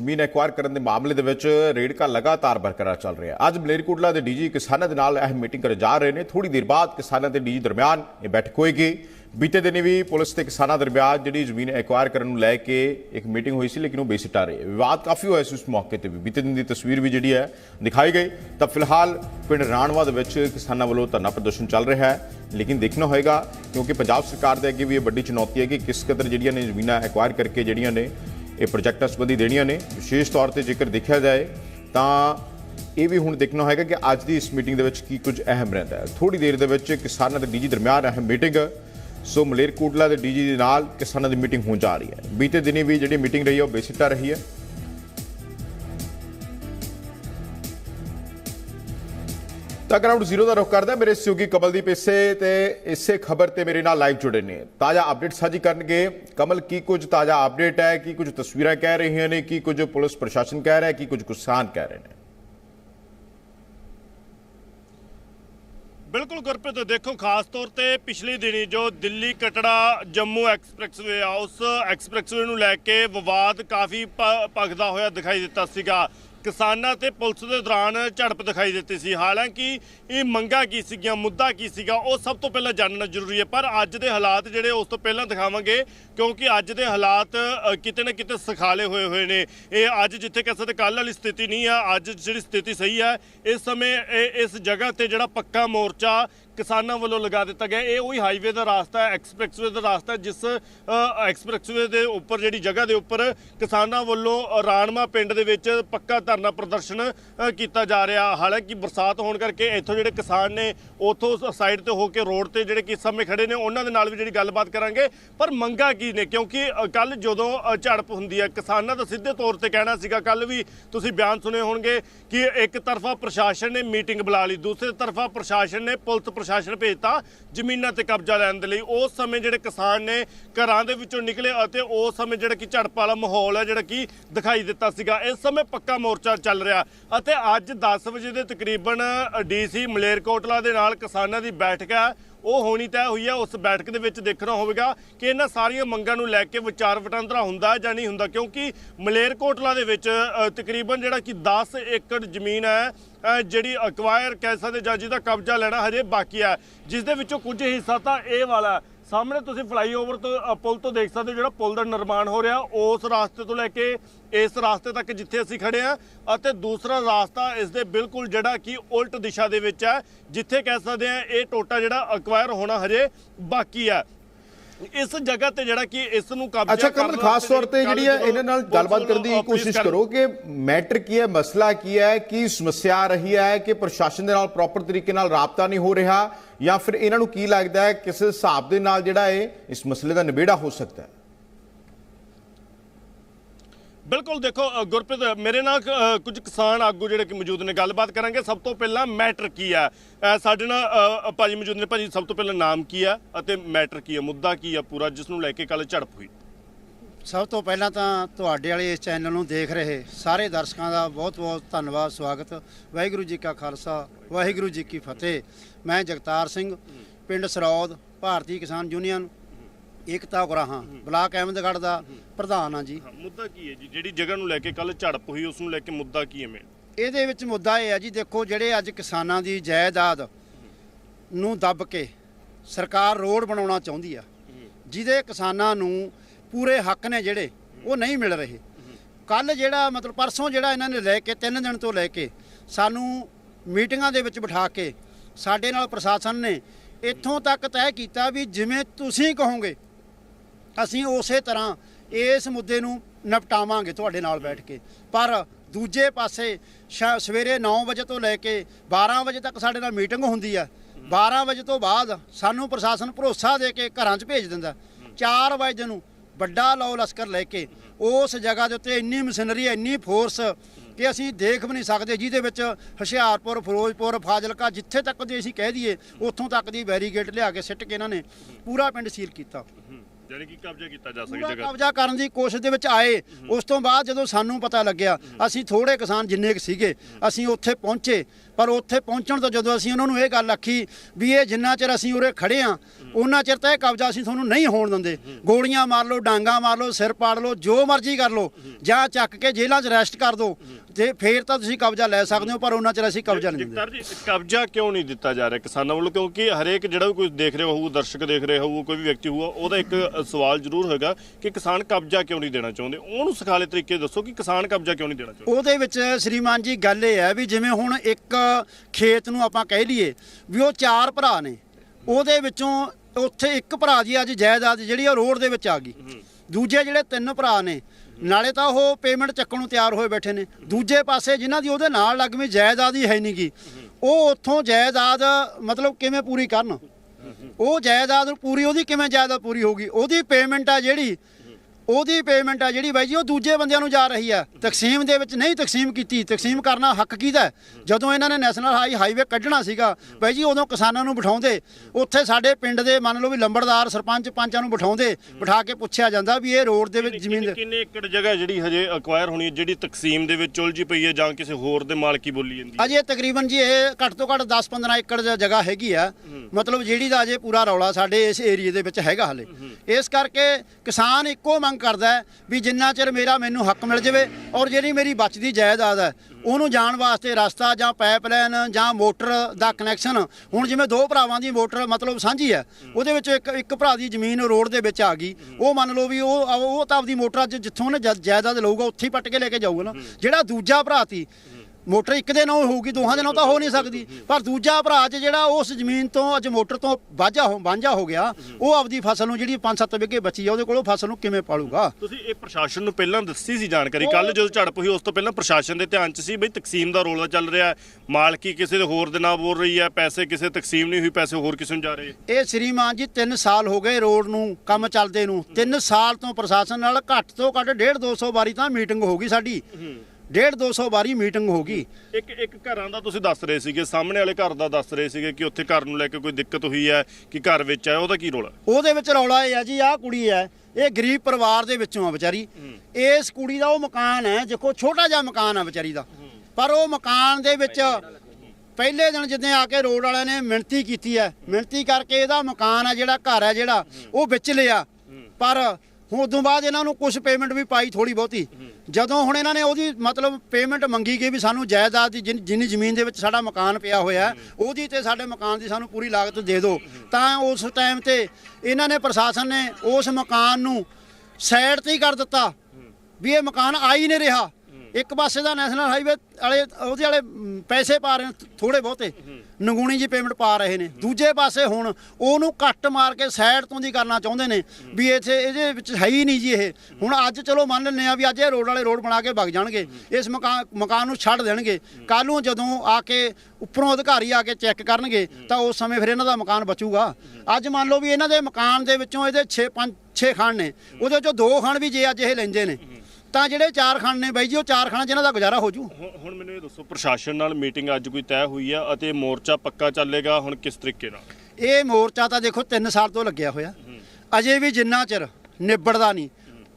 ਜ਼ਮੀਨ ਐਕਵਾਇਰ ਕਰਨ ਦੇ ਮਾਮਲੇ ਦੇ ਵਿੱਚ ਰੇੜਕਾ ਲਗਾਤਾਰ ਬਰਕਰਾਰ ਚੱਲ ਰਿਹਾ ਅੱਜ ਮਲੇਰਕੋਟਲਾ ਦੇ ਡੀਜੀ ਕਿਸਾਨਾਂ ਦੇ ਨਾਲ ਅਹਿਮ ਮੀਟਿੰਗ ਕਰਨ ਜਾ ਰਹੇ ਨੇ। ਥੋੜੀ ਦੇਰ ਬਾਅਦ ਕਿਸਾਨਾਂ ਤੇ ਡੀਜੀ ਦਰਮਿਆਨ ਇਹ ਬੈਠਕ ਹੋਏਗੀ। ਬੀਤੇ ਦਿਨ ਵੀ ਪੁਲਿਸ ਤੇ ਕਿਸਾਨਾਂ ਦਰਮਿਆਨ ਜਿਹੜੀ ਜ਼ਮੀਨ ਐਕਵਾਇਰ ਕਰਨ ਨੂੰ ਲੈ ਕੇ ਇੱਕ ਮੀਟਿੰਗ ਹੋਈ ਸੀ, ਲੇਕਿਨ ਉਹ ਬੇਸਿੱਟਾ ਰਹੀ ਹੈ। ਵਿਵਾਦ ਕਾਫੀ ਹੋਇਆ ਸੀ ਉਸ ਮੌਕੇ ਤੇ ਵੀ। ਬੀਤੇ ਦਿਨ ਦੀ ਤਸਵੀਰ ਵੀ ਜਿਹੜੀ ਹੈ, ਦਿਖਾਈ ਗਈ। ਤਾਂ ਫਿਲਹਾਲ ਪਿੰਡ ਰਾਣਵਾ ਦੇ ਵਿੱਚ ਕਿਸਾਨਾਂ ਵੱਲੋਂ ਧਰਨਾ ਪ੍ਰਦਰਸ਼ਨ ਚੱਲ ਰਿਹਾ ਹੈ। ਲੇਕਿਨ ਦੇਖਣਾ ਹੋਏਗਾ, ਕਿਉਂਕਿ ਪੰਜਾਬ ਸਰਕਾਰ ਦੇ ਅੱਗੇ ਵੀ ਇਹ ਵੱਡੀ ਚੁਣੌਤੀ ਹੈ ਕਿ ਕਿਸ ਕਦਰ ਜਿਹੜੀਆਂ ਨੇ ਜ਼ਮੀਨਾਂ ਐਕਵਾਇਰ ਕਰਕੇ ਜਿਹੜੀਆਂ ਨੇ ਇਹ ਪ੍ਰੋਜੈਕਟਾਂ ਸੰਬੰਧੀ ਦੇਣੀਆਂ ਨੇ। ਵਿਸ਼ੇਸ਼ ਤੌਰ ਤੇ ਜੇਕਰ ਦੇਖਿਆ ਜਾਏ, ਤਾਂ ਇਹ ਵੀ ਹੁਣ ਦੇਖਣਾ ਹੋਏਗਾ ਕਿ ਅੱਜ ਦੀ ਇਸ ਮੀਟਿੰਗ ਦੇ ਵਿੱਚ ਕੀ ਕੁਝ ਅਹਿਮ ਰਹਿੰਦਾ ਹੈ। ਥੋੜੀ ਦੇਰ ਦੇ ਵਿੱਚ ਕਿਸਾਨਾਂ ਦੇ ਡੀਜੀ ਦਰਮਿਆਨ ਅਹਿਮ ਮੀਟਿੰਗ, ਸੋ ਮਲੇਰਕੋਟਲਾ ਦੇ ਡੀਜੀ ਦੇ ਨਾਲ ਕਿਸਾਨਾਂ ਦੀ ਮੀਟਿੰਗ ਹੋਣ ਜਾ ਰਹੀ ਹੈ। ਬੀਤੇ ਦਿਨੀ ਵੀ ਜਿਹੜੀ ਮੀਟਿੰਗ ਰਹੀ ਹੈ, ਉਹ ਬੇਸਿੱਟਾ ਰਹੀ ਹੈ। ਤਾਂ ਗਰਾਊਂਡ ਜ਼ੀਰੋ ਦਾ ਰੁਖ ਕਰਦਾ ਮੇਰੇ ਸਹਿਯੋਗੀ ਕਮਲਦੀਪ ਇਸੇ ਤੇ ਇਸੇ ਖਬਰ ਤੇ ਮੇਰੇ ਨਾਲ ਲਾਈਵ ਜੁੜੇ ਨੇ। ਤਾਜ਼ਾ ਅਪਡੇਟ ਸਾਂਝੀ ਕਰਨਗੇ। ਕਮਲ, ਕੀ ਕੁਝ ਤਾਜ਼ਾ ਅਪਡੇਟ ਹੈ? ਕੀ ਕੁਝ ਤਸਵੀਰਾਂ ਕਹਿ ਰਹੀਆਂ ਨੇ? ਕੀ ਕੁਝ ਪੁਲਿਸ ਪ੍ਰਸ਼ਾਸਨ ਕਹਿ ਰਿਹਾ ਹੈ? ਕੀ ਕੁਝ ਕਿਸਾਨ ਕਹਿ ਰਹੇ ਨੇ? ਬਿਲਕੁਲ ਗੁਰਪ੍ਰੀਤ, ਦੇਖੋ, ਖਾਸ ਤੌਰ ਤੇ ਪਿਛਲੀ ਦਿਨੀ ਜੋ ਦਿੱਲੀ ਕਟੜਾ ਜੰਮੂ ਐਕਸਪ੍ਰੈਸਵੇ ਆ, ਉਸ ਐਕਸਪ੍ਰੈਸਵੇ ਨੂੰ ਲੈ ਕੇ ਵਿਵਾਦ ਕਾਫੀ ਭਗਦਾ ਹੋਇਆ ਦਿਖਾਈ ਦਿੱਤਾ ਸੀਗਾ। ਕਿਸਾਨਾਂ ਤੇ ਪੁਲਿਸ ਦੇ ਦੌਰਾਨ ਝੜਪ ਦਿਖਾਈ ਦਿੱਤੀ ਸੀ। ਹਾਲਾਂਕਿ ਇਹ ਮੰਗਾ ਕੀ ਸੀਗੀਆਂ, ਮੁੱਦਾ ਕੀ ਸੀਗਾ, ਉਹ ਸਭ ਤੋਂ ਪਹਿਲਾਂ ਜਾਣਨਾ ਜ਼ਰੂਰੀ ਹੈ। ਪਰ ਅੱਜ ਦੇ ਹਾਲਾਤ ਜਿਹੜੇ, ਉਸ ਤੋਂ ਪਹਿਲਾਂ ਦਿਖਾਵਾਂਗੇ, ਕਿਉਂਕਿ ਅੱਜ ਦੇ ਹਾਲਾਤ ਕਿਤੇ ਨਾ ਕਿਤੇ ਸਖਾਲੇ ਹੋਏ ਹੋਏ ਨੇ। ਇਹ ਅੱਜ ਜਿੱਥੇ ਕਹਿ ਸਕਦੇ ਕੱਲ ਵਾਲੀ ਸਥਿਤੀ ਨਹੀਂ ਆ ਅੱਜ ਜਿਹੜੀ ਸਥਿਤੀ ਸਹੀ ਹੈ, ਇਸ ਸਮੇਂ ਇਹ- ਇਸ ਜਗ੍ਹਾ ਤੇ ਜਿਹੜਾ ਪੱਕਾ ਮੋਰਚਾ ਕਿਸਾਨਾਂ ਵੱਲੋਂ ਲਗਾ ਦਿੱਤਾ ਗਿਆ। ਇਹ ਉਹੀ ਹਾਈਵੇ ਦਾ ਰਾਸਤਾ ਹੈ ਐਕਸਪ੍ਰੈਸਵੇ ਦਾ ਰਾਸਤਾ ਜਿਸ ਐਕਸਪ੍ਰੈਸਵੇ ਦੇ ਉੱਪਰ ਜਿਹੜੀ ਜਗ੍ਹਾ ਦੇ ਉੱਪਰ ਕਿਸਾਨਾਂ ਵੱਲੋਂ ਰਾਣਮਾ ਪਿੰਡ ਦੇ ਵਿੱਚ ਪੱਕਾ ਧਰਨਾ ਪ੍ਰਦਰਸ਼ਨ ਕੀਤਾ ਜਾ ਰਿਹਾ। ਹਾਲਾਂਕਿ ਬਰਸਾਤ ਹੋਣ ਕਰਕੇ ਇੱਥੋਂ ਜਿਹੜੇ ਕਿਸਾਨ ਨੇ, ਉਥੋਂ ਸਾਈਡ ਤੇ ਹੋ ਕੇ ਰੋਡ ਤੇ ਜਿਹੜੇ ਕਿ ਸਮੇਂ ਖੜੇ ਨੇ, ਉਹਨਾਂ ਦੇ ਨਾਲ ਵੀ ਜਿਹੜੀ ਗੱਲਬਾਤ ਕਰਾਂਗੇ। ਪਰ ਮੰਗਾ ਕੀ ਨੇ? ਕਿਉਂਕਿ ਕੱਲ ਜਦੋਂ ਝੜਪ ਹੁੰਦੀ ਹੈ, ਕਿਸਾਨਾਂ ਦਾ ਸਿੱਧੇ ਤੌਰ ਤੇ ਕਹਿਣਾ ਸੀਗਾ ਕੱਲ ਵੀ ਤੁਸੀਂ ਬਿਆਨ ਸੁਣੇ ਹੋਣਗੇ ਕਿ ਇੱਕ ਤਰਫਾ ਪ੍ਰਸ਼ਾਸਨ ਨੇ ਮੀਟਿੰਗ ਬੁਲਾ ਲਈ, ਦੂਸਰੇ ਤਰਫਾ ਪ੍ਰਸ਼ਾਸਨ ਨੇ ਪੁਲਿਸ ਪ੍ਰਸ਼ਾਸਨ ਭੇਜਤਾ, ਜ਼ਮੀਨਾਂ ਤੇ ਕਬਜ਼ਾ ਲੈਣ ਦੇ ਲਈ। ਉਸ ਸਮੇਂ ਜਿਹੜੇ ਕਿਸਾਨ ਨੇ ਘਰਾਂ ਦੇ ਵਿੱਚੋਂ ਨਿਕਲੇ ਅਤੇ ਉਸ ਸਮੇਂ ਜਿਹੜਾ ਕਿ ਝੜਪ ਵਾਲਾ ਮਾਹੌਲ ਹੈ ਜਿਹੜਾ ਕਿ ਦਿਖਾਈ ਦਿੱਤਾ ਸੀਗਾ। ਇਸ ਸਮੇਂ ਪੱਕਾ ਮੋਰਚਾ ਚੱਲ ਰਿਹਾ। ਅਤੇ ਅੱਜ 10 ਵਜੇ ਦੇ ਤਕਰੀਬਨ ਡੀਸੀ ਮਲੇਰਕੋਟਲਾ ਦੇ ਨਾਲ ਕਿਸਾਨਾਂ ਦੀ ਬੈਠਕ ਹੈ ਉਹ ਹੋਣੀ ਤੈਅ ਹੋਈ ਹੈ ਉਸ ਬੈਠਕ ਦੇ ਵਿੱਚ ਦੇਖਣਾ ਹੋਵੇਗਾ ਕਿ ਇਹਨਾਂ ਸਾਰੀਆਂ ਮੰਗਾਂ ਨੂੰ ਲੈ ਕੇ ਵਿਚਾਰ ਵਟਾਂਦਰਾ ਹੁੰਦਾ ਜਾਂ ਨਹੀਂ ਹੁੰਦਾ, ਕਿਉਂਕਿ ਮਲੇਰਕੋਟਲਾ ਦੇ ਵਿੱਚ ਤਕਰੀਬਨ ਜਿਹੜਾ ਕਿ 10 ਏਕੜ ਜ਼ਮੀਨ ਹੈ ਜਿਹੜੀ ਅਕਵਾਇਰ ਕਹਿ ਸਕਦੇ ਜਾਂ ਜਿਹਦਾ ਕਬਜ਼ਾ ਲੈਣਾ ਹਜੇ ਬਾਕੀ ਹੈ। ਜਿਸ ਦੇ ਵਿੱਚੋਂ ਕੁਝ ਹਿੱਸਾ ਤਾਂ ਇਹ ਵਾਲਾ ਸਾਹਮਣੇ ਤੁਸੀਂ ਫਲਾਈਓਵਰ ਤੋਂ ਪੁਲ ਤੋਂ ਦੇਖ ਸਕਦੇ ਹੋ ਜਿਹੜਾ ਪੁਲ ਦਾ ਨਿਰਮਾਣ ਹੋ ਰਿਹਾ। ਉਸ ਰਾਸਤੇ ਤੋਂ ਲੈ ਕੇ ਇਸ ਰਾਸਤੇ ਤੱਕ ਜਿੱਥੇ ਅਸੀਂ ਖੜੇ ਆ ਅਤੇ ਦੂਸਰਾ ਰਾਸਤਾ ਇਸ ਦੇ ਬਿਲਕੁਲ ਜਿਹੜਾ ਕਿ ਉਲਟ ਦਿਸ਼ਾ ਦੇ ਵਿੱਚ ਹੈ। ਜਿੱਥੇ ਕਹਿ ਸਕਦੇ ਆ ਇਹ ਟੋਟਾ ਜਿਹੜਾ ਅਕਵਾਇਰ ਹੋਣਾ ਹਜੇ ਬਾਕੀ ਹੈ। ਇਸ ਜਗ੍ਹਾ ਤੇ ਜਿਹੜਾ ਕਿ ਇਸ ਨੂੰ ਕਬਜ਼ਾ ਅੱਛਾ ਕਮਲ ਖਾਸ ਤੌਰ ਤੇ ਜਿਹੜੀ ਹੈ ਇਹਨਾਂ ਨਾਲ ਗੱਲਬਾਤ ਕਰਨ ਦੀ ਕੋਸ਼ਿਸ਼ ਕਰੋ ਕਿ ਮੈਟਰ ਕੀ ਹੈ ਮਸਲਾ ਕੀ ਹੈ ਕੀ ਸਮੱਸਿਆ ਆ ਰਹੀ ਹੈ ਕਿ ਪ੍ਰਸ਼ਾਸਨ ਦੇ ਨਾਲ ਪ੍ਰੋਪਰ ਤਰੀਕੇ ਨਾਲ ਰਾਬਤਾ ਨਹੀਂ ਹੋ ਰਿਹਾ ਜਾਂ ਫਿਰ ਇਹਨਾਂ ਨੂੰ ਕੀ ਲੱਗਦਾ ਹੈ ਕਿਸ ਹਿਸਾਬ ਦੇ ਨਾਲ ਜਿਹੜਾ ਹੈ ਇਸ ਮਸਲੇ ਦਾ ਨਿਬੇੜਾ ਹੋ ਸਕਦਾ ਹੈ? ਬਿਲਕੁਲ ਦੇਖੋ ਗੁਰਪ੍ਰੀਤ ਮੇਰੇ ਨਾਲ ਕੁਝ ਕਿਸਾਨ ਆਗੂ ਜਿਹੜੇ ਕਿ ਮੌਜੂਦ ਨੇ ਗੱਲਬਾਤ ਕਰਾਂਗੇ। ਸਭ ਤੋਂ ਪਹਿਲਾਂ ਮੈਟਰ ਕੀ ਹੈ? ਸਾਡੇ ਨਾਲ ਅ, ਭਾਜੀ ਮੌਜੂਦ ਨੇ। ਭਾਜੀ ਸਭ ਤੋਂ ਪਹਿਲਾਂ ਨਾਮ ਕੀ ਹੈ ਅਤੇ ਮੈਟਰ ਕੀ ਹੈ? ਮੁੱਦਾ ਕੀ ਹੈ ਪੂਰਾ ਜਿਸ ਨੂੰ ਲੈ ਕੇ ਕੱਲ ਝੜਪ ਹੋਈ? ਸਭ ਤੋਂ ਪਹਿਲਾਂ ਤਾਂ ਤੁਹਾਡੇ ਵਾਲੇ ਇਸ ਚੈਨਲ ਨੂੰ ਦੇਖ ਰਹੇ ਸਾਰੇ ਦਰਸ਼ਕਾਂ ਦਾ ਬਹੁਤ-ਬਹੁਤ ਧੰਨਵਾਦ ਸਵਾਗਤ। ਵਾਹਿਗੁਰੂ ਜੀ ਕਾ ਖਾਲਸਾ ਵਾਹਿਗੁਰੂ ਜੀ ਕੀ ਫਤਿਹ। ਮੈਂ ਜਗਤਾਰ ਸਿੰਘ ਪਿੰਡ ਸਰੌਦ ਭਾਰਤੀ ਕਿਸਾਨ ਯੂਨੀਅਨ। ਏਕਤਾ ਗੁਰਾਹਾਂ ਬਲਾਕ ਅਹਿਮਦਗੜ੍ਹ ਦਾ ਪ੍ਰਧਾਨ ਹਾਂ ਜੀ। ਮੁੱਦਾ ਕੀ ਹੈ ਜੀ? ਜਿਹੜੀ ਜਗ੍ਹਾ ਨੂੰ ਲੈ ਕੇ ਕੱਲ ਝੜਪ ਹੋਈ ਉਸ ਨੂੰ ਲੈ ਕੇ ਮੁੱਦਾ ਕੀ ਹੈ ਮੇਨ ਇਹਦੇ ਵਿੱਚ ਮੁੱਦਾ ਇਹ ਹੈ ਜੀ ਦੇਖੋ ਜਿਹੜੇ ਅੱਜ ਕਿਸਾਨਾਂ ਦੀ ਜਾਇਦਾਦ ਨੂੰ ਦੱਬ ਕੇ ਸਰਕਾਰ ਰੋਡ ਬਣਾਉਣਾ ਚਾਹੁੰਦੀ ਆ ਜਿਹਦੇ ਕਿਸਾਨਾਂ ਨੂੰ ਪੂਰੇ ਹੱਕ ਨੇ ਜਿਹੜੇ ਉਹ ਨਹੀਂ ਮਿਲ ਰਹੇ। ਕੱਲ ਜਿਹੜਾ ਮਤਲਬ ਪਰਸੋਂ ਜਿਹੜਾ ਇਹਨਾਂ ਨੇ ਲੈ ਕੇ ਤਿੰਨ ਦਿਨ ਤੋਂ ਲੈ ਕੇ ਸਾਨੂੰ ਮੀਟਿੰਗਾਂ ਦੇ ਵਿੱਚ ਬਿਠਾ ਕੇ ਸਾਡੇ ਨਾਲ ਪ੍ਰਸ਼ਾਸਨ ਨੇ ਇੱਥੋਂ ਤੱਕ ਤੈਅ ਕੀਤਾ ਵੀ ਜਿਵੇਂ ਤੁਸੀਂ ਕਹੋਗੇ ਅਸੀਂ ਉਸੇ ਤਰ੍ਹਾਂ ਇਸ ਮੁੱਦੇ ਨੂੰ ਨਿਪਟਾਵਾਂਗੇ ਤੁਹਾਡੇ ਨਾਲ ਬੈਠ ਕੇ। ਪਰ ਦੂਜੇ ਪਾਸੇ ਸ਼ਾ- ਸਵੇਰੇ 9 ਵਜੇ ਤੋਂ ਲੈ ਕੇ 12 ਵਜੇ ਤੱਕ ਸਾਡੇ ਨਾਲ ਮੀਟਿੰਗ ਹੁੰਦੀ ਆ। 12 ਵਜੇ ਤੋਂ ਬਾਅਦ ਸਾਨੂੰ ਪ੍ਰਸ਼ਾਸਨ ਭਰੋਸਾ ਦੇ ਕੇ ਘਰਾਂ 'ਚ ਭੇਜ ਦਿੰਦਾ। 4 ਵਜੇ ਨੂੰ ਵੱਡਾ ਲਓ ਲਸ਼ਕਰ ਲੈ ਕੇ ਉਸ ਜਗ੍ਹਾ ਦੇ ਉੱਤੇ ਇੰਨੀ ਮਸ਼ੀਨਰੀ, ਇੰਨੀ ਫੋਰਸ ਕਿ ਅਸੀਂ ਦੇਖ ਵੀ ਨਹੀਂ ਸਕਦੇ ਜਿਹਦੇ ਵਿੱਚ ਹੁਸ਼ਿਆਰਪੁਰ, ਫਿਰੋਜ਼ਪੁਰ, ਫਾਜ਼ਿਲਕਾ ਜਿੱਥੇ ਤੱਕ ਦੀ ਅਸੀਂ ਕਹਿ ਦਈਏ, ਉੱਥੋਂ ਤੱਕ ਦੀ ਬੈਰੀਗੇਟ ਲਿਆ ਕੇ ਸਿੱਟ ਕੇ ਇਹਨਾਂ ਨੇ ਪੂਰਾ ਪਿੰਡ ਸੀਲ ਕੀਤਾ। ਯਾਨੀ ਕਿ ਕਬਜ਼ਾ ਕੀਤਾ ਜਾ ਸਕੇ ਪੂਰਾ ਜਗ੍ਹਾ ਕਬਜ਼ਾ ਕਰਨ ਦੀ ਕੋਸ਼ਿਸ਼ ਦੇ ਵਿੱਚ ਆਏ ਉਸ ਤੋਂ ਬਾਅਦ ਜਦੋਂ ਸਾਨੂੰ ਪਤਾ ਲੱਗਿਆ ਅਸੀਂ ਥੋੜੇ ਕਿਸਾਨ ਜਿੰਨੇ ਕੁ ਸੀਗੇ ਅਸੀਂ ਉੱਥੇ ਪਹੁੰਚੇ। ਪਰ ਉੱਥੇ ਪਹੁੰਚਣ ਤੋਂ ਜਦੋਂ ਅਸੀਂ ਉਹਨਾਂ ਨੂੰ ਇਹ ਗੱਲ ਆਖੀ ਵੀ ਇਹ ਜਿੰਨਾ ਚਿਰ ਅਸੀਂ ਉਰੇ ਖੜੇ ਆ ਉਹਨਾਂ ਚਿਰ ਤਾਂ ਇਹ ਕਬਜ਼ਾ ਅਸੀਂ ਤੁਹਾਨੂੰ ਨਹੀਂ ਹੋਣ ਦਿੰਦੇ। ਗੋਲੀਆਂ ਮਾਰ ਲਓ ਡਾਂਗਾ ਮਾਰ ਲਓ ਸਿਰ ਪਾੜ ਲਓ ਜੋ ਮਰਜ਼ੀ ਕਰ ਲਓ ਜਾਂ ਚੱਕ ਕੇ ਜੇਲ੍ਹਾਂ 'ਚ ਅਰੈਸਟ ਕਰ ਦਿਓ ਤੇ ਫੇਰ ਤਾਂ ਤੁਸੀਂ ਕਬਜ਼ਾ ਲੈ ਸਕਦੇ ਹੋ ਪਰ ਉਹਨਾਂ ਚਿਰ ਅਸੀਂ ਕਬਜ਼ਾ ਨਹੀਂ ਦਿੰਦੇ ਜੀ ਕਬਜ਼ਾ ਕਿਉਂ ਨਹੀਂ ਦਿੱਤਾ ਜਾ ਰਿਹਾ ਕਿਸਾਨਾਂ ਵੱਲੋਂ? ਕਿਉਂਕਿ ਹਰੇਕ ਜਿਹੜਾ ਵੀ ਕੋਈ ਦੇਖ ਰਿਹਾ ਹੋਊ ਦਰਸ਼ਕ ਦੇਖ ਰਿਹਾ ਹੋਊ ਕੋਈ ਵੀ ਵਿਅਕਤੀ ਹੋਊਗਾ ਉਹਦਾ ਇੱਕ ਸਵਾਲ ਜ਼ਰੂਰ ਹੋਏਗਾ ਕਿ ਕਿਸਾਨ ਕਬਜ਼ਾ ਕਿਉਂ ਨਹੀਂ ਦੇਣਾ ਚਾਹੁੰਦੇ? ਉਹਨੂੰ ਸਖਾਲੇ ਤਰੀਕੇ ਦੱਸੋ ਕਿ ਕਿਸਾਨ ਕਬਜ਼ਾ ਕਿਉਂ ਨਹੀਂ ਦੇਣਾ ਚਾਹੁੰਦੇ? ਉਹਦੇ ਵਿੱਚ ਸ਼੍ਰੀਮਾਨ ਜੀ ਗੱਲ ਇਹ ਹੈ ਵੀ ਜਿਵੇਂ ਹੁਣ ਇੱਕ ਖੇਤ ਨੂੰ ਆਪਾਂ ਕਹਿ ਲਈਏ ਵੀ ਉਹ ਚਾਰ ਭਰਾ ਨੇ ਉਹਦੇ ਵਿੱਚੋਂ ਉੱਥੇ ਇੱਕ ਭਰਾ ਦੀ ਅੱਜ ਜਾਇਦਾਦ ਜਿਹੜੀ ਆ ਰੋਡ ਦੇ ਵਿੱਚ ਆ ਗਈ। ਦੂਜੇ ਜਿਹੜੇ ਤਿੰਨ ਭਰਾ ਨੇ ਨਾਲੇ ਤਾਂ ਉਹ ਪੇਮੈਂਟ ਚੱਕਣ ਨੂੰ ਤਿਆਰ ਹੋਏ ਬੈਠੇ ਨੇ। ਦੂਜੇ ਪਾਸੇ ਜਿਨ੍ਹਾਂ ਦੀ ਉਹਦੇ ਨਾਲ ਲੱਗਵੀਂ ਜਾਇਦਾਦ ਹੀ ਹੈ ਨਹੀਂ ਗੀ, ਉਹ ਉੱਥੋਂ ਜਾਇਦਾਦ ਮਤਲਬ ਕਿਵੇਂ ਪੂਰੀ ਕਰਨ? ਉਹ ਜਾਇਦਾਦ ਨੂੰ ਪੂਰੀ ਉਹਦੀ ਕਿਵੇਂ ਜਾਇਦਾਦ ਪੂਰੀ ਹੋਊਗੀ? ਉਹਦੀ ਪੇਮੈਂਟ ਆ ਜਿਹੜੀ ਉਹਦੀ ਪੇਮੈਂਟ ਆ ਜਿਹੜੀ ਬਾਈ ਜੀ ਉਹ ਦੂਜੇ ਬੰਦਿਆਂ ਨੂੰ ਜਾ ਰਹੀ ਆ। ਤਕਸੀਮ ਦੇ ਵਿੱਚ ਨਹੀਂ ਤਕਸੀਮ ਕੀਤੀ। ਤਕਸੀਮ ਕਰਨਾ ਹੱਕ ਕਿਹਦਾ? ਜਦੋਂ ਇਹਨਾਂ ਨੇ ਨੈਸ਼ਨਲ ਹਾਈ ਹਾਈਵੇ ਕੱਢਣਾ ਸੀਗਾ ਬਾਈ ਜੀ ਉਦੋਂ ਕਿਸਾਨਾਂ ਨੂੰ ਬਿਠਾਉਂਦੇ। ਉੱਥੇ ਸਾਡੇ ਪਿੰਡ ਦੇ ਮੰਨ ਲਓ ਵੀ ਲੰਬੜਦਾਰ ਸਰਪੰਚ ਪੰਚਾਂ ਨੂੰ ਬਿਠਾਉਂਦੇ ਬਿਠਾ ਕੇ ਪੁੱਛਿਆ ਜਾਂਦਾ ਵੀ ਇਹ ਰੋਡ ਦੇ ਵਿੱਚ ਜ਼ਮੀਨ ਕਿੰਨੇ ਏਕੜ ਜਗ੍ਹਾ ਜਿਹੜੀ ਹਜੇ ਅਕਵਾਇਰ ਹੋਣੀ ਹੈ ਜਿਹੜੀ ਤਕਸੀਮ ਦੇ ਵਿੱਚ ਉਲਝੀ ਪਈ ਹੈ ਜਾਂ ਕਿਸੇ ਹੋਰ ਦੇ ਮਾਲਕੀ ਬੋਲੀ ਜਾਂਦੀ ਹੈ? ਅਜੇ ਤਕਰੀਬਨ ਜੀ ਇਹ ਘੱਟ ਤੋਂ ਘੱਟ 10-15 ਏਕੜ ਜਗ੍ਹਾ ਹੈਗੀ ਆ। ਮਤਲਬ ਜਿਹੜੀ ਦਾ ਅਜੇ ਪੂਰਾ ਰੌਲਾ ਸਾਡੇ ਇਸ ਏਰੀਏ ਦੇ ਵਿੱਚ ਹੈਗਾ ਹਲੇ। ਇਸ ਕਰਕੇ ਕਿਸਾਨ ਇੱਕੋ ਮੰਗ ਕਰਦਾ ਵੀ ਜਿੰਨਾ ਚਿਰ ਮੇਰਾ ਮੈਨੂੰ ਹੱਕ ਮਿਲ ਜਾਵੇ ਔਰ ਜਿਹੜੀ ਮੇਰੀ ਬਚਦੀ ਜਾਇਦਾਦ ਹੈ, ਉਹਨੂੰ ਜਾਣ ਵਾਸਤੇ ਰਸਤਾ ਜਾਂ ਪਾਈਪਲਾਈਨ ਜਾਂ ਮੋਟਰ ਦਾ ਕਨੈਕਸ਼ਨ ਹੁਣ ਜਿਵੇਂ ਦੋ ਭਰਾਵਾਂ ਦੀ ਮੋਟਰ ਮਤਲਬ ਸਾਂਝੀ ਹੈ, ਉਹਦੇ ਵਿੱਚ ਇੱਕ ਇੱਕ ਭਰਾ ਦੀ ਜ਼ਮੀਨ ਰੋਡ ਦੇ ਵਿੱਚ ਆ ਗਈ, ਉਹ ਮੰਨ ਲਓ ਵੀ ਉਹ ਉਹ ਤਾਂ ਆਪਦੀ ਮੋਟਰ ਅੱਜ ਜਿੱਥੋਂ ਉਹਨੇ ਜਾਇਦਾਦ ਲਊਗਾ, ਉੱਥੇ ਹੀ ਪੱਟ ਕੇ ਲੈ ਕੇ ਜਾਊਗਾ ਨਾ। ਜਿਹੜਾ ਦੂਜਾ ਭਰਾ ਸੀ ਮੋਟਰ ਇੱਕ ਦੇ ਨਾਲ ਹੋਊਗੀ ਦੋਹਾਂ ਦੇ ਨਾਲ ਤਾਂ ਹੋ ਨਹੀਂ ਸਕਦੀ। ਪਰ ਦੂਜਾ ਭਰਾ ਜਿਹੜਾ ਉਸ ਜ਼ਮੀਨ ਤੋਂ ਅੱਜ ਮੋਟਰ ਤੋਂ ਵਾਂਝਾ ਹੋ ਵਾਂਝਾ ਹੋ ਗਿਆ ਉਹ ਆਪਦੀ ਫਸਲ ਨੂੰ ਜਿਹੜੀ 5-7 ਵਿਗੇ ਬਚੀ ਆ ਉਹਦੇ ਕੋਲ ਫਸਲ ਨੂੰ ਕਿਵੇਂ ਪਾਲੂਗਾ? ਤੁਸੀਂ ਇਹ ਪ੍ਰਸ਼ਾਸਨ ਨੂੰ ਪਹਿਲਾਂ ਦੱਸੀ ਸੀ ਜਾਣਕਾਰੀ ਕੱਲ ਜਦੋਂ ਝੜਪ ਹੋਈ ਉਸ ਤੋਂ ਪਹਿਲਾਂ ਪ੍ਰਸ਼ਾਸਨ ਦੇ ਧਿਆਨ 'ਚ ਸੀ ਬਈ ਤਕਸੀਮ ਦਾ ਰੋਲ ਚੱਲ ਰਿਹਾ ਮਾਲਕੀ ਕਿਸੇ ਦੇ ਹੋਰ ਦੇ ਨਾਲ ਬੋਲ ਰਹੀ ਹੈ ਪੈਸੇ ਕਿਸੇ ਤਕਸੀਮ ਨਹੀਂ ਹੋਈ ਪੈਸੇ ਹੋਰ ਕਿਸੇ ਨੂੰ ਜਾ ਰਹੇ ਇਹ ਸ਼੍ਰੀਮਾਨ ਜੀ 3 ਸਾਲ ਹੋ ਗਏ ਰੋਡ ਨੂੰ ਕੰਮ ਚੱਲਦੇ ਨੂੰ। 3 ਸਾਲ ਤੋਂ ਪ੍ਰਸ਼ਾਸਨ ਨਾਲ ਘੱਟ ਤੋਂ ਘੱਟ 1.5 200 ਵਾਰੀ ਤਾਂ ਮੀਟਿੰਗ ਹੋ ਗਈ ਸਾਡੀ। 1.5 200 ਵਾਰੀ ਮੀਟਿੰਗ ਹੋ ਗਈ। ਇੱਕ ਇੱਕ ਘਰਾਂ ਦਾ ਤੁਸੀਂ ਦੱਸ ਰਹੇ ਸੀਗੇ ਸਾਹਮਣੇ ਵਾਲੇ ਘਰ ਦਾ ਦੱਸ ਰਹੇ ਸੀਗੇ ਕਿ ਉੱਥੇ ਘਰ ਨੂੰ ਲੈ ਕੇ ਕੋਈ ਦਿੱਕਤ ਹੋਈ ਹੈ ਕਿ ਘਰ ਵਿੱਚ ਹੈ ਉਹਦਾ ਕੀ ਰੋਲ? ਹੈ ਉਹਦੇ ਵਿੱਚ ਰੌਲਾ ਇਹ ਆ ਜੀ ਆਹ ਕੁੜੀ ਹੈ ਇਹ ਗਰੀਬ ਪਰਿਵਾਰ ਦੇ ਵਿੱਚੋਂ ਆ ਵਿਚਾਰੀ। ਇਸ ਕੁੜੀ ਦਾ ਉਹ ਮਕਾਨ ਹੈ ਦੇਖੋ ਛੋਟਾ ਜਿਹਾ ਮਕਾਨ ਆ ਵਿਚਾਰੀ ਦਾ। ਪਰ ਉਹ ਮਕਾਨ ਦੇ ਵਿੱਚ ਪਹਿਲੇ ਦਿਨ ਜਿੱਦਾਂ ਆ ਕੇ ਰੋਡ ਵਾਲਿਆਂ ਨੇ ਮਿਹਨਤੀ ਕੀਤੀ ਹੈ ਮਿਹਨਤੀ ਕਰਕੇ ਇਹਦਾ ਮਕਾਨ ਹੈ ਜਿਹੜਾ ਘਰ ਹੈ ਜਿਹੜਾ ਉਹ ਵਿੱਚ ਲਿਆ ਪਰ ਹੁਣ ਉਦੋਂ ਬਾਅਦ ਇਹਨਾਂ ਨੂੰ ਕੁਝ ਪੇਮੈਂਟ ਵੀ ਪਾਈ ਥੋੜੀ ਬਹੁਤੀ। ਜਦੋਂ ਹੁਣ ਇਹਨਾਂ ਨੇ ਉਹਦੀ ਮਤਲਬ ਪੇਮੈਂਟ ਮੰਗੀ ਗਈ ਵੀ ਸਾਨੂੰ ਜਾਇਦਾਦ ਦੀ ਜਿਨ- ਜਿੰਨੀ ਜ਼ਮੀਨ ਦੇ ਵਿੱਚ ਸਾਡਾ ਮਕਾਨ ਪਿਆ ਹੋਇਆ ਹੈ, ਉਹਦੀ ਤੇ ਸਾਡੇ ਮਕਾਨ ਦੀ ਸਾਨੂੰ ਪੂਰੀ ਲਾਗਤ ਦੇ ਦਿਓ। ਤਾਂ ਉਸ ਟਾਈਮ ਤੇ ਇਹਨਾਂ ਨੇ ਪ੍ਰਸ਼ਾਸਨ ਨੇ ਉਸ ਮਕਾਨ ਨੂੰ ਸਾਈਡ ਤੇ ਹੀ ਕਰ ਦਿੱਤਾ। ਵੀ ਇਹ ਮਕਾਨ ਆ ਹੀ ਨਹੀਂ ਰਿਹਾ। ਇੱਕ ਪਾਸੇ ਦਾ ਨੈਸ਼ਨਲ ਹਾਈਵੇ ਵਾਲੇ ਉਹਦੇ ਵਾਲੇ ਪੈਸੇ ਪਾ ਰਹੇ ਨੇ ਥੋੜੇ ਬਹੁਤੇ। ਨਗੂਣੀ ਜੀ ਪੇਮੈਂਟ ਪਾ ਰਹੇ ਨੇ। ਦੂਜੇ ਪਾਸੇ ਹੁਣ ਉਹਨੂੰ ਕੱਟ ਮਾਰ ਕੇ ਸਾਈਡ ਤੋਂ ਦੀ ਕਰਨਾ ਚਾਹੁੰਦੇ ਨੇ ਵੀ ਇੱਥੇ ਇਹਦੇ ਵਿੱਚ ਹੈ ਹੀ ਨਹੀਂ ਜੀ ਇਹ। ਹੁਣ ਅੱਜ ਚਲੋ ਮੰਨ ਲੈਂਦੇ ਆ ਵੀ ਅੱਜ ਇਹ ਰੋਡ ਵਾਲੇ ਰੋਡ ਬਣਾ ਕੇ ਵਗ ਜਾਣਗੇ। ਇਸ ਮਕਾਨ ਮਕਾਨ ਨੂੰ ਛੱਡ ਦੇਣਗੇ। ਕੱਲ ਨੂੰ ਜਦੋਂ ਆ ਕੇ ਉੱਪਰੋਂ ਅਧਿਕਾਰੀ ਆ ਕੇ ਚੈੱਕ ਕਰਨਗੇ ਤਾਂ ਉਸ ਸਮੇਂ ਫਿਰ ਇਹਨਾਂ ਦਾ ਮਕਾਨ ਬਚੂਗਾ। ਅੱਜ ਮੰਨ ਲਓ ਵੀ ਇਹਨਾਂ ਦੇ ਮਕਾਨ ਦੇ ਵਿੱਚੋਂ ਇਹਦੇ 6 5 6 ਖਾਨ ਨੇ। ਉਹਦੇ ਵਿੱਚੋਂ ਦੋ ਖਾਨ ਵੀ ਜੇ ਅੱਜ ਇਹ ਲੈਂਦੇ ਨੇ। ਤਾਂ ਜਿਹੜੇ ਚਾਰ ਖਾਨ ਨੇ ਬਾਈ ਜੀ ਉਹ ਚਾਰ ਖਾਨਾਂ ਇਹਨਾਂ ਦਾ ਗੁਜ਼ਾਰਾ ਹੋ ਜੂ। ਹੁਣ ਹੁਣ ਮੈਨੂੰ ਇਹ ਦੱਸੋ ਪ੍ਰਸ਼ਾਸਨ ਨਾਲ ਮੀਟਿੰਗ ਅੱਜ ਕੋਈ ਤੈਅ ਹੋਈ ਆ ਅਤੇ ਮੋਰਚਾ ਪੱਕਾ ਚੱਲੇਗਾ ਹੁਣ ਕਿਸ ਤਰੀਕੇ ਨਾਲ? ਇਹ ਮੋਰਚਾ ਤਾਂ ਦੇਖੋ 3 ਸਾਲ ਤੋਂ ਲੱਗਿਆ ਹੋਇਆ। ਅਜੇ ਵੀ ਜਿੰਨਾ ਚਿਰ ਨਿਬੜਦਾ ਨਹੀਂ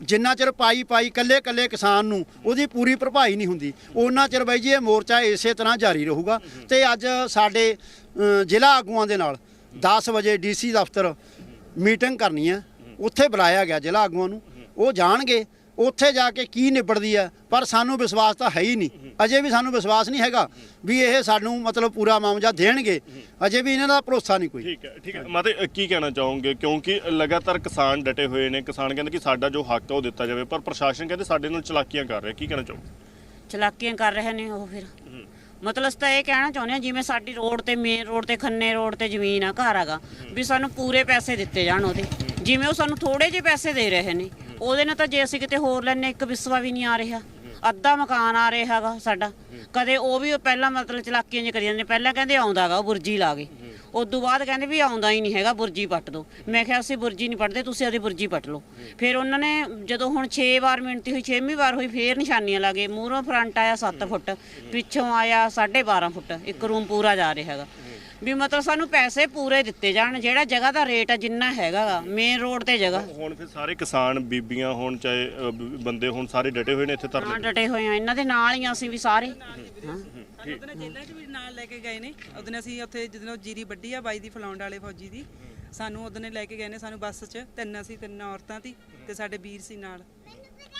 ਜਿੰਨਾ ਚਿਰ ਪਾਈ ਪਾਈ ਕੱਲੇ ਕੱਲੇ ਕਿਸਾਨ ਨੂੰ ਉਹਦੀ ਪੂਰੀ ਭਰਪਾਈ ਨਹੀਂ ਹੁੰਦੀ ਉਹਨਾਂ ਚਿਰ ਬਾਈ ਜੀ ਇਹ ਮੋਰਚਾ ਇਸੇ ਤਰ੍ਹਾਂ ਜਾਰੀ ਰਹੂਗਾ। ਤੇ ਅੱਜ ਸਾਡੇ ਅ, ਜ਼ਿਲ੍ਹਾ ਆਗੂਆਂ ਦੇ ਨਾਲ 10 ਵਜੇ ਡੀਸੀ ਦਫ਼ਤਰ ਮੀਟਿੰਗ ਕਰਨੀ ਹੈ। ਉੱਥੇ ਬੁਲਾਇਆ ਗਿਆ ਜ਼ਿਲ੍ਹਾ ਆਗੂਆਂ ਨੂੰ। ਉਹ ਜਾਣਗੇ ਉੱਥੇ ਜਾ ਕੇ ਕੀ ਨਿਬੜਦੀ ਹੈ? ਪਰ ਸਾਨੂੰ ਵਿਸ਼ਵਾਸ ਤਾਂ ਹੈ ਹੀ ਨਹੀਂ। ਅਜੇ ਵੀ ਸਾਨੂੰ ਵਿਸ਼ਵਾਸ ਨਹੀਂ ਹੈਗਾ ਵੀ ਇਹ ਸਾਨੂੰ ਮਤਲਬ ਪੂਰਾ ਮਾਮਲਾ ਦੇਣਗੇ। ਅਜੇ ਵੀ ਇਹਨਾਂ ਦਾ ਭਰੋਸਾ ਨਹੀਂ ਕੋਈ। ਠੀਕ ਹੈ ਠੀਕ ਹੈ। ਮਾਤੇ ਕੀ ਕਹਿਣਾ ਚਾਹੋਗੇ? ਕਿਉਂਕਿ ਲਗਾਤਾਰ ਕਿਸਾਨ ਡਟੇ ਹੋਏ ਨੇ। ਕਿਸਾਨ ਕਹਿੰਦੇ ਕਿ ਸਾਡਾ ਜੋ ਹੱਕ ਆ ਉਹ ਦਿੱਤਾ ਜਾਵੇ ਪਰ ਪ੍ਰਸ਼ਾਸਨ ਕਹਿੰਦੇ ਸਾਡੇ ਨਾਲ ਚਲਾਕੀਆਂ ਕਰ ਰਿਹਾ। ਕੀ ਕਹਿਣਾ ਚਾਹੋਗੇ? ਚਲਾਕੀਆਂ ਕਰ ਰਹੇ ਨੇ ਉਹ ਫਿਰ। ਮਤਲਬ ਤਾਂ ਇਹ ਕਹਿਣਾ ਚਾਹੁੰਦੇ ਹਾਂ ਜਿਵੇਂ ਸਾਡੀ ਰੋਡ ਤੇ ਮੇਨ ਰੋਡ ਤੇ ਖੰਨੇ ਰੋਡ ਤੇ ਜ਼ਮੀਨ ਆ ਘਰ ਹੈਗਾ ਵੀ ਸਾਨੂੰ ਪੂਰੇ ਪੈਸੇ ਦਿੱਤੇ ਜਾਣ ਉਹਦੇ। ਜਿਵੇਂ ਉਹ ਸਾਨੂੰ ਥੋੜੇ ਜਿਹੇ ਪੈਸੇ ਦੇ ਰਹੇ ਨੇ। ਉਹਦੇ ਨਾਲ ਤਾਂ ਜੇ ਅਸੀਂ ਕਿਤੇ ਹੋਰ ਲੈਣੇ ਇੱਕ ਵਿਸਵਾ ਵੀ ਨਹੀਂ ਆ ਰਿਹਾ। ਅੱਧਾ ਮਕਾਨ ਆ ਰਿਹਾ ਹੈਗਾ ਸਾਡਾ। ਕਦੇ ਉਹ ਵੀ ਪਹਿਲਾਂ ਮਤਲਬ ਚਲਾਕੀਆਂ ਜਿਹੀਆਂ ਕਰੀ ਜਾਂਦੇ ਪਹਿਲਾਂ ਕਹਿੰਦੇ ਆਉਂਦਾਗਾ ਉਹ ਬੁਰਜੀ ਲਾ ਗਏ ਉਦੋਂ ਬਾਅਦ ਕਹਿੰਦੇ ਵੀ ਆਉਂਦਾ ਹੀ ਨਹੀਂ ਹੈਗਾ, ਬੁਰਜੀ ਪੱਟ ਦੋ। ਮੈਂ ਕਿਹਾ, ਅਸੀਂ ਬੁਰਜੀ ਨਹੀਂ ਪੱਟਦੇ, ਤੁਸੀਂ ਉਹਦੀ ਬੁਰਜੀ ਪੱਟ ਲਓ। ਫਿਰ ਉਹਨਾਂ ਨੇ ਜਦੋਂ ਹੁਣ 6 ਵਾਰ ਮਿਹਨਤੀ ਹੋਈ 6ਵੀਂ ਵਾਰ ਹੋਈ, ਫੇਰ ਨਿਸ਼ਾਨੀਆਂ ਲਾਗੇ ਮੂਹਰੋਂ ਫਰੰਟ ਆਇਆ 7 ਫੁੱਟ, ਪਿੱਛੋਂ ਆਇਆ 12.5 ਫੁੱਟ। ਇੱਕ ਰੂਮ ਪੂਰਾ ਜਾ ਰਿਹਾ ਹੈਗਾ। ਵੀ ਮਤਲਬ ਸਾਨੂੰ ਪੈਸੇ ਪੂਰੇ ਦਿੱਤੇ ਜਾਣ ਜਿਹੜਾ ਜਗ੍ਹਾ ਦਾ ਰੇਟ ਆ ਜਿੰਨਾ ਹੈਗਾ ਮੇਨ ਰੋਡ ਤੇ ਜਗ੍ਹਾ। ਹੁਣ ਫਿਰ ਸਾਰੇ ਕਿਸਾਨ ਬੀਬੀਆਂ ਹੋਣ ਚਾਹੇ ਅ, ਬ- ਬੰਦੇ ਹੋਣ ਸਾਰੇ ਡਟੇ ਹੋਏ ਨੇ ਇੱਥੇ ਹਾਂ ਧਰਨੇ ਡਟੇ ਹੋਏ ਆ। ਇਹਨਾਂ ਦੇ ਨਾਲ ਹੀ ਆ ਅਸੀਂ ਵੀ ਸਾਰੇ। ਹਾਂ ਉਹਦਨੇ ਜੇਲ੍ਹਾਂ 'ਚ ਵੀ ਨਾਲ ਲੈ ਕੇ ਗਏ ਨੇ। ਉਹਦਨੇ ਅਸੀਂ ਉੱਥੇ ਜਦੋਂ ਜੀਰੀ ਵੱਡੀ ਆ ਬਾਈ ਦੀ ਫਲਾਉਣ ਵਾਲੇ ਫੌਜੀ ਦੀ ਸਾਨੂੰ ਉਹਦਨੇ ਲੈ ਕੇ ਗਏ ਨੇ ਸਾਨੂੰ ਬੱਸ 'ਚ ਤਿੰਨ ਅਸੀਂ ਤਿੰਨ ਔਰਤਾਂ ਸੀ ਤੇ ਸਾਡੇ ਵੀਰ ਸੀ ਨਾਲ।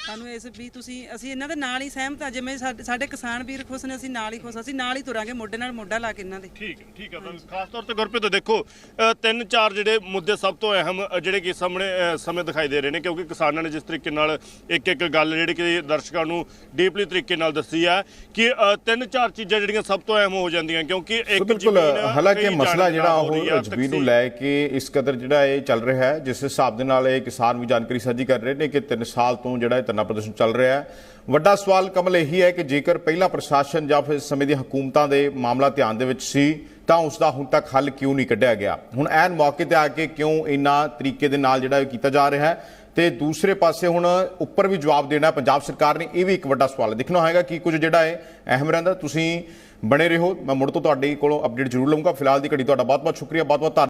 ਸਾਨੂੰ ਇਸ ਵੀ ਤੁਸੀਂ ਅਸੀਂ ਇਹਨਾਂ ਦੇ ਨਾਲ ਹੀ ਸਹਿਮਤ ਆ ਜਿਵੇਂ ਸਾਡੇ ਸਾਡੇ ਕਿਸਾਨ ਵੀਰ ਖੁਸ਼ ਨੇ ਅਸੀਂ ਨਾਲ ਹੀ ਖੁਸ਼ ਅਸੀਂ ਨਾਲ ਹੀ ਤੁਰਾਂਗੇ ਮੋਢੇ ਨਾਲ ਮੋਢਾ ਲਾ ਕੇ ਇਹਨਾਂ ਦੇ। ਠੀਕ ਹੈ ਠੀਕ ਹੈ ਤਾਂ ਖਾਸ ਤੌਰ ਤੇ ਗੁਰਪ੍ਰੀਤ ਦੇਖੋ ਅ, ਤਿੰਨ ਚਾਰ ਜਿਹੜੇ ਮੁੱਦੇ ਸਭ ਤੋਂ ਅਹਿਮ ਅ, ਜਿਹੜੇ ਕਿ ਸਾਹਮਣੇ ਅ, ਸਮੇਂ ਦਿਖਾਈ ਦੇ ਰਹੇ ਨੇ ਕਿਉਂਕਿ ਕਿਸਾਨਾਂ ਨੇ ਜਿਸ ਤਰੀਕੇ ਨਾਲ ਇੱਕ ਇੱਕ ਗੱਲ ਜਿਹੜੀ ਕਿ ਦਰਸ਼ਕਾਂ ਨੂੰ ਡੀਪਲੀ ਤਰੀਕੇ ਨਾਲ ਦੱਸੀ ਹੈ ਕਿ ਅ, ਤਿੰਨ ਚਾਰ ਚੀਜ਼ਾਂ ਜਿਹੜੀਆਂ ਸਭ ਤੋਂ ਅਹਿਮ ਹੋ ਜਾਂਦੀਆਂ ਕਿਉਂਕਿ ਇੱਕ ਬਿਲਕੁਲ ਜ਼ਮੀਨ, ਹਾਲਾਂਕਿ ਕਈ ਮਸਲਾ ਜਾਣਕਾਰੀ ਜਿਹੜਾ ਹੋ ਰਹੀ ਉਹ ਜ਼ਮੀਨ ਨੂੰ ਤਕਸੀਮ- ਲੈ ਕੇ ਇਸ ਕਦਰ ਜਿਹੜਾ ਇਹ ਚੱਲ ਰਿਹਾ ਹੈ ਜਿਸ ਹਿਸਾਬ ਦੇ ਨਾਲ ਇਹ ਕਿਸਾਨ ਵੀ ਜਾਣਕਾਰੀ ਸਾਂਝੀ ਕਰ ਰਹੇ ਨੇ ਕਿ 3 ਸਾਲ ਤੋਂ ਜਿਹੜਾ ਇਹ ਧਰਨਾ ਪ੍ਰਦਰਸ਼ਨ ਚੱਲ ਰਿਹਾ ਹੈ। ਵੱਡਾ ਸਵਾਲ ਕਮਲ ਇਹੀ ਹੈ ਕਿ ਜੇਕਰ ਪਹਿਲਾ ਪ੍ਰਸ਼ਾਸਨ ਜਾਂ ਫਿਰ ਸਮੇਂ ਦੀਆਂ ਹਕੂਮਤਾਂ ਦੇ ਮਾਮਲਾ ਧਿਆਨ ਦੇ ਵਿੱਚ ਸੀ, ਤਾਂ ਉਸ ਦਾ ਹੁਣ ਤੱਕ ਹੱਲ ਕਿਉਂ ਨਹੀਂ ਕੱਢਿਆ ਗਿਆ? ਹੁਣ ਐਨ ਮੌਕੇ ਤੇ ਆ ਕੇ ਕਿਉਂ ਇੰਨਾ ਤਰੀਕੇ ਦੇ ਨਾਲ ਜਿਹੜਾ ਇਹ ਕੀਤਾ ਜਾ ਰਿਹਾ ਹੈ? ਤੇ ਦੂਸਰੇ ਪਾਸੇ ਹੁਣ ਉੱਪਰ ਵੀ ਜਵਾਬ ਦੇਣਾ ਪੰਜਾਬ ਸਰਕਾਰ ਨੇ ਇਹ ਵੀ ਇੱਕ ਵੱਡਾ ਸਵਾਲ ਹੈ। ਦੇਖਣਾ ਹੋਏਗਾ ਕਿ ਕੁਝ ਜਿਹੜਾ ਹੈ ਅਹਿਮ ਰਹਿੰਦਾ, ਤੁਸੀਂ ਬਣੇ ਰਹੋ। ਮੈਂ ਮੁੜ ਤੋਂ ਤੁਹਾਡੇ ਕੋਲੋਂ ਅਪਡੇਟ ਜ਼ਰੂਰ ਲਵਾਂਗਾ ਫਿਲਹਾਲ ਦੀ ਘੜੀ ਤੁਹਾਡਾ ਬਹੁਤ ਬਹੁਤ ਸ਼ੁਕਰੀਆ ਬਹੁਤ ਬਹੁਤ ਧੰਨਵਾਦ।